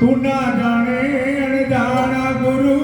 ਤੂੰ ਨਾ ਜਾਣੇ ਅਣਜਾਣਾ ਗੁਰੂ